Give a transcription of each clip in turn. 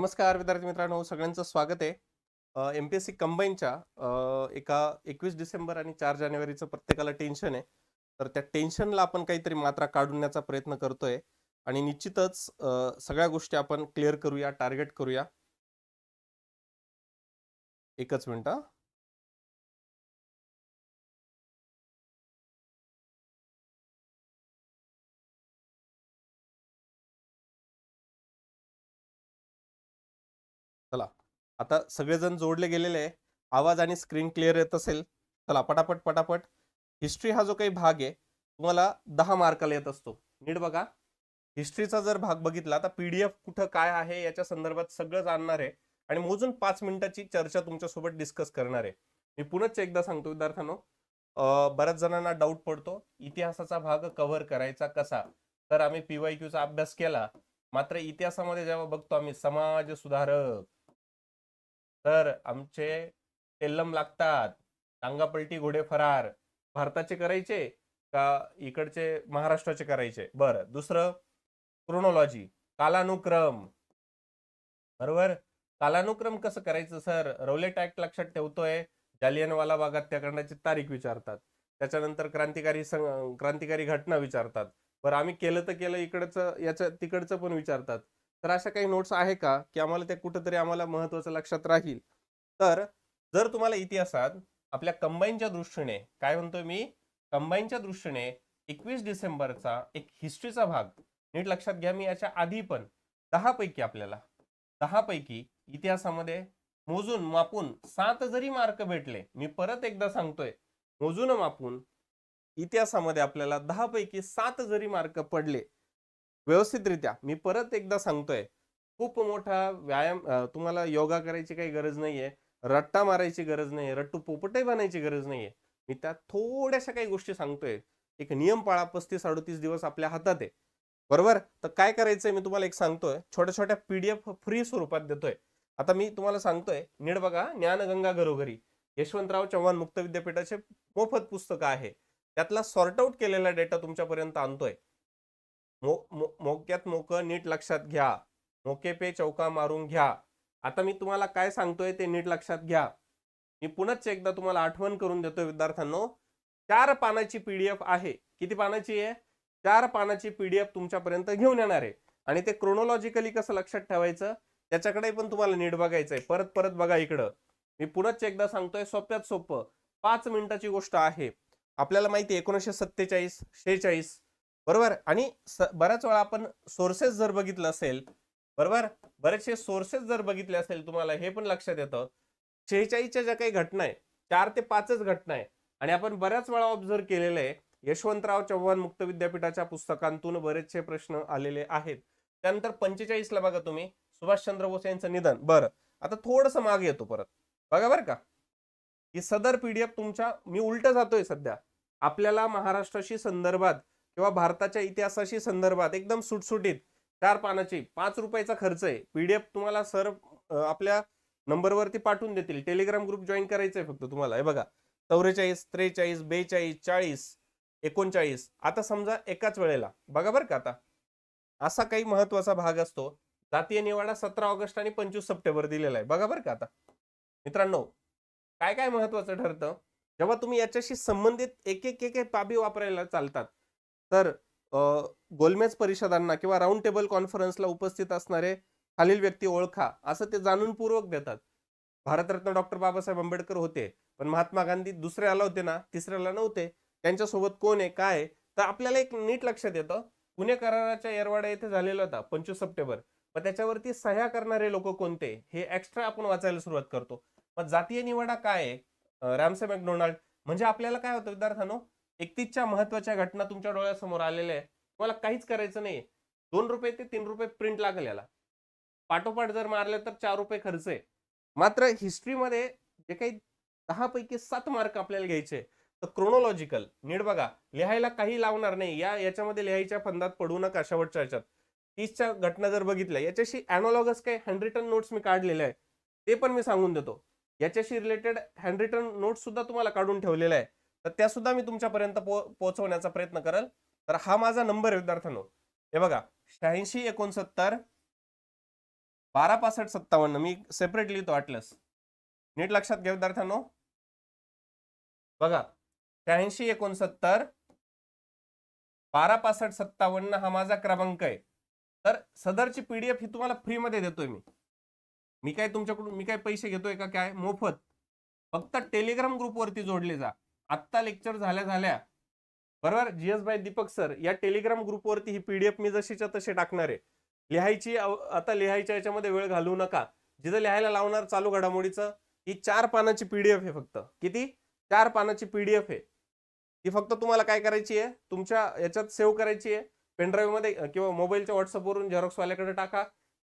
नमस्कार विद्यार्थी मित्रांनो. सगळ्यांचं स्वागत आहे. एम पी एस सी कंबाईनच्या एका एकवीस डिसेंबर आणि चार जानेवारीचं प्रत्येकाला टेन्शन आहे. तर त्या टेन्शनला आपण काहीतरी मात्रा काढण्याचा प्रयत्न करतोय आणि निश्चितच सगळ्या गोष्टी आपण क्लिअर करूया टार्गेट करूया. एकच मिनिट आता सगळेजण जोडले गेलेले आहे. आवाज आणि स्क्रीन क्लिअर येत असेल चला पटापट पटापट. हिस्ट्री हा जो काही भाग आहे तुम्हाला दहा मार्काला येत असतो. नीट बघा. हिस्ट्रीचा जर भाग बघितला तर पीडीएफ कुठं काय आहे याच्या संदर्भात सगळं जाणणार आहे. आणि मोजून पाच मिनिटाची चर्चा तुमच्यासोबत डिस्कस करणार आहे. मी पुनच एकदा सांगतो विद्यार्थ्यांनो बऱ्याच जणांना डाऊट पडतो इतिहासाचा भाग कव्हर करायचा कसा? तर आम्ही पीवाय चा अभ्यास केला. मात्र इतिहासामध्ये जेव्हा बघतो आम्ही समाज सुधारक तर आमचे तेल्लम लागतात. टांगापलटी घोडे फरार. भारताचे करायचे का इकडचे महाराष्ट्राचे करायचे? बरं दुसरं क्रोनॉलॉजी कालानुक्रम. बरोबर? कालानुक्रम कसं करायचं सर? रौलेट ऍक्ट लक्षात ठेवतोय. जालियनवाला बाग हत्याकांडाची तारीख विचारतात. त्याच्यानंतर क्रांतिकारी क्रांतिकारी घटना विचारतात. बरं आम्ही केलं तर केलं इकडचं याचं तिकडचं पण विचारतात. तर अशा काही नोट्स आहे का की आम्हाला ते कुठंतरी आम्हाला महत्वाचं लक्षात राहील? तर जर तुम्हाला इतिहासात आपल्या कंबाईनच्या दृष्टीने काय म्हणतोय मी? कंबाईनच्या दृष्टीने एकवीस डिसेंबरचा एक हिस्ट्रीचा भाग नीट लक्षात घ्या मी याच्या आधी पण दहा पैकी आपल्याला दहा पैकी इतिहासामध्ये मोजून मापून सात जरी मार्क भेटले मी परत एकदा सांगतोय मोजून मापून इतिहासामध्ये आपल्याला दहा पैकी सात जरी मार्क पडले व्यवस्थितरित्या. मी परत एकदा सांगतोय खूप मोठा व्यायाम तुम्हाला योगा करायची काही गरज नाहीये रट्टा मारायची गरज नाहीये रट्टू पोपटे बनायची गरज नाहीये. मी त्यात थोड्याशा काही गोष्टी सांगतोय. एक नियम पाळा पस्तीस अडतीस दिवस आपल्या हातात आहे. बरोबर? तर काय करायचंय मी तुम्हाला एक सांगतोय छोट्या छोट्या पीडीएफ फ्री स्वरूपात देतोय. आता मी तुम्हाला सांगतोय नीट बघा ज्ञानगंगा घरोघरी यशवंतराव चव्हाण मुक्त विद्यापीठाचे मोफत पुस्तक आहे. त्यातला सॉर्ट आउट केलेला डेटा तुमच्यापर्यंत आणतोय. मो मो- मोक्यात मोक नीट लक्षात घ्या. मोके पे चौका मारून घ्या. आता मी तुम्हाला काय सांगतोय ते नीट लक्षात घ्या. मी पुनच एकदा तुम्हाला आठवण करून देतोय विद्यार्थ्यांनो. चार पानाची पीडीएफ आहे. किती पानाची आहे? चार पानाची पीडीएफ तुमच्यापर्यंत घेऊन येणार आहे. आणि ते क्रोनोलॉजिकली कसं लक्षात ठेवायचं? त्याच्याकडे पण तुम्हाला नीट बघायचं आहे परत परत बघा इकडं. मी पुनच एकदा सांगतोय सोप्यात सोपं. पाच मिनिटाची गोष्ट आहे. आपल्याला माहिती एकोणीसशे सत्तेचाळीस शेहेचाळीस बरोबर? आणि बऱ्याच वेळा आपण सोर्सेस जर बघितलं असेल बरोबर? बरेचसे सोर्सेस जर बघितले असेल तुम्हाला हे पण लक्षात येतं. शेहेचाळीसच्या ज्या काही घटना आहे चार ते पाचच घटना आहे आणि आपण बऱ्याच वेळा ऑब्झर्व केलेलं आहे यशवंतराव चव्हाण मुक्त विद्यापीठाच्या पुस्तकांतून बरेचसे प्रश्न आलेले आहेत. त्यानंतर पंचेचाळीसला बघा तुम्ही सुभाषचंद्र बोस यांचं निधन. बरं. आता थोडस मागे येतो परत. बघा बरं का. ही सदर पीडीएफ तुमच्या मी उलट जातोय सध्या. आपल्याला महाराष्ट्राशी संदर्भात किंवा भारताच्या इतिहासाशी संदर्भात एकदम सुटसुटीत चार पानाची पाच रुपयाचा खर्च आहे. पीडीएफ तुम्हाला सर आपल्या नंबरवरती पाठवून देतील. टेलिग्राम ग्रुप जॉईन करायचंय फक्त तुम्हाला. हे बघा चौवेचाळीस त्रेचाळीस बेचाळीस चाळीस एकोणचाळीस. आता समजा एकाच वेळेला बघा बरं का आता. असा काही महत्त्वाचा भाग असतो. जातीय निवाडा सतरा ऑगस्ट आणि पंचवीस सप्टेंबर दिलेला आहे. बघा बरं का आता. मित्रांनो काय काय महत्वाचं ठरतं? जेव्हा तुम्ही याच्याशी संबंधित एक एक एक एक बाबी वापरायला चालतात तर गोलमेज परिषदांना किंवा राऊंड टेबल कॉन्फरन्सला उपस्थित असणारे खालील व्यक्ती ओळखा असं ते जाणूनपूर्वक देतात. भारतरत्न डॉक्टर बाबासाहेब आंबेडकर होते पण महात्मा गांधी दुसऱ्याला होते ना तिसऱ्याला नव्हते. त्यांच्यासोबत कोण आहे काय तर आपल्याला एक नीट लक्षात येतं पुणे कराराच्या येरवाडा येथे झालेला होता पंचवीस सप्टेंबर. मग त्याच्यावरती सह्या करणारे लोक कोणते? हे एक्स्ट्रा आपण वाचायला सुरुवात करतो. मग जातीय निवाडा काय आहे? Ramsay MacDonald. म्हणजे आपल्याला काय होतं विद्यार्थ्यांनो एकतीसच्या महत्त्वाच्या घटना तुमच्या डोळ्यासमोर आलेल्या आहे तुम्हाला काहीच करायचं नाही दोन रुपये ते तीन रुपये प्रिंट लागेल याला. पाठोपाठ जर मारले तर चार रुपये खर्च आहे. मात्र हिस्ट्रीमध्ये जे काही दहा पैकी सात मार्क आपल्याला घ्यायचे तर क्रोनोलॉजिकल नीट बघा. लिहायला काही लावणार नाही. या याच्यामध्ये लिहायच्या फंदात पडू नका शेवटच्या याच्यात तीसच्या घटना जर बघितल्या याच्याशी अॅनॉलॉगस काही हँडरिटन नोट्स मी काढलेले आहे ते पण मी सांगून देतो. याच्याशी रिलेटेड हँडरिटन नोट्स सुद्धा तुम्हाला काढून ठेवलेलं आहे तर त्या सुद्धा मी तुमच्यापर्यंत पो पोहोचवण्याचा प्रयत्न करेल. तर हा माझा नंबर आहे विद्यार्थ्यांनो. हे बघा शहाऐंशी एकोणसत्तर बारा पासष्ट सत्तावन्न. मी सेपरेट लिहितो वाटलंस नीट लक्षात घ्या विद्यार्थ्यांनो. बघा शहाऐंशी एकोणसत्तर बारा पासष्ट सत्तावन्न हा माझा क्रमांक आहे. तर सदरची पीडीएफ ही तुम्हाला फ्रीमध्ये देतोय मी. मी काय तुमच्याकडून मी काय पैसे घेतोय का काय? मोफत. फक्त टेलिग्राम ग्रुपवरती जोडले जा. आत्ता लेक्चर झाल्या झाल्या. बरोबर? G S by Deepak sir या टेलिग्राम ग्रुपवरती ही पीडीएफ मी जशीच्या तशी टाकणार आहे. लिहायची आता लिहायच्या याच्यामध्ये वेळ घालवू नका. जिथं लिहायला लावणार चालू घडामोडीचं ही चार पानाची पीडीएफ आहे फक्त. किती? चार पानाची पीडीएफ आहे. ती फक्त तुम्हाला काय करायची आहे? तुमच्या याच्यात सेव्ह करायची आहे. पेनड्राईव्हमध्ये किंवा मोबाईलच्या व्हॉट्सअपवरून झेरॉक्सवाल्याकडे टाका.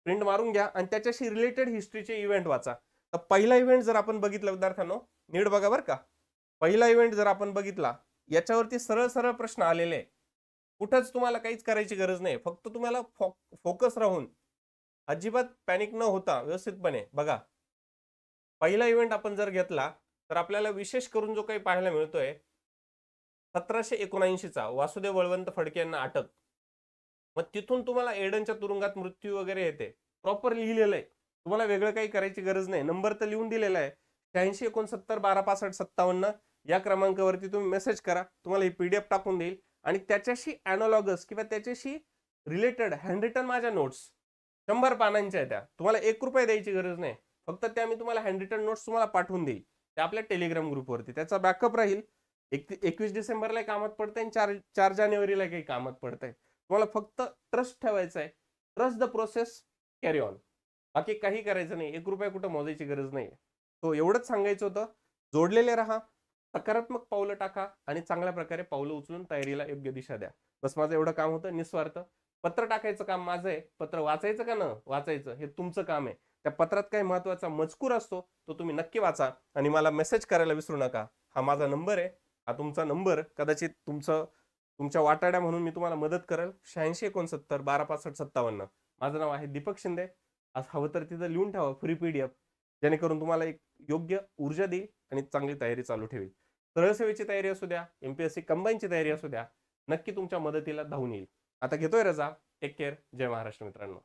प्रिंट मारून घ्या आणि त्याच्याशी रिलेटेड हिस्ट्रीचे इव्हेंट वाचा. तर पहिला इव्हेंट जर आपण बघितलं विद्यार्थ्यांनो नीट बघा बरं का. पहिला इव्हेंट जर आपण बघितला याच्यावरती सरळ सरळ प्रश्न आलेले आहे कुठंच तुम्हाला काहीच करायची गरज नाही. फक्त तुम्हाला फोकस राहून अजिबात पॅनिक न होता व्यवस्थितपणे बघा. पहिला इव्हेंट आपण जर घेतला तर आपल्याला विशेष करून जो काही पाहायला मिळतोय सतराशे एकोणऐंशीचा वासुदेव बळवंत फडके यांना अटक. मग तिथून तुम्हाला एडनच्या तुरुंगात मृत्यू वगैरे येते. प्रॉपर लिहिलेलं आहे. तुम्हाला वेगळं काही करायची गरज नाही. नंबर तर लिहून दिलेला आहे. शहाऐंशी एकोणसत्तर बारा पासष्ट सत्तावन्न या क्रमांकावरती तुम्ही मेसेज करा. तुम्हाला ही पीडीएफ टाकून देईल. आणि त्याच्याशी ॲनॉलॉगस किंवा त्याच्याशी रिलेटेड हँडरिटन माझ्या नोट्स शंभर पानांच्या आहेत त्या. तुम्हाला एक रुपये द्यायची गरज नाही. फक्त त्या मी तुम्हाला हँडरिटन नोट्स तुम्हाला पाठवून देईल. त्या आपल्या टेलिग्राम ग्रुपवरती त्याचा बॅकअप राहील. एक एकवीस डिसेंबरला कामात पडतंय आणि चार चार जानेवारीला काही कामात पडतंय. तुम्हाला फक्त ट्रस्ट ठेवायचा आहे. Trust the process carry on बाकी काही करायचं नाही. एक रुपया कुठं मोजायची गरज नाही तो एवढंच सांगायचं होतं. जोडलेले राहा. सकारात्मक पावलं टाका आणि चांगल्या प्रकारे पावलं उचलून तयारीला योग्य दिशा द्या. बस माझं एवढं काम होतं निस्वार्थ. पत्र टाकायचं काम माझं आहे. पत्र वाचायचं का न? वाचायचं. हे तुमचं काम आहे. त्या पत्रात काही महत्त्वाचा मजकूर असतो तो तुम्ही नक्की वाचा आणि मला मेसेज करायला विसरू नका. हा माझा नंबर आहे. हा तुमचा नंबर. कदाचित तुमचं तुमच्या वाटाड्या म्हणून मी तुम्हाला मदत करेल. शहाऐंशी एकोणसत्तर बारा पासष्ट सत्तावन्न. माझं नाव आहे दीपक शिंदे. आज हवं तर तिथं लिहून ठेवा फ्री पीडीएफ जेणेकरून तुम्हाला एक योग्य ऊर्जा देईल आणि चांगली तयारी चालू ठेवेल. सरळसेवेची तयारी असू द्या एमपीएससी कंबाईनची तयारी असू द्या नक्की तुमच्या मदतीला धावून येईल. आता घेतोय रजा. टेक केअर जय महाराष्ट्र मित्रांनो.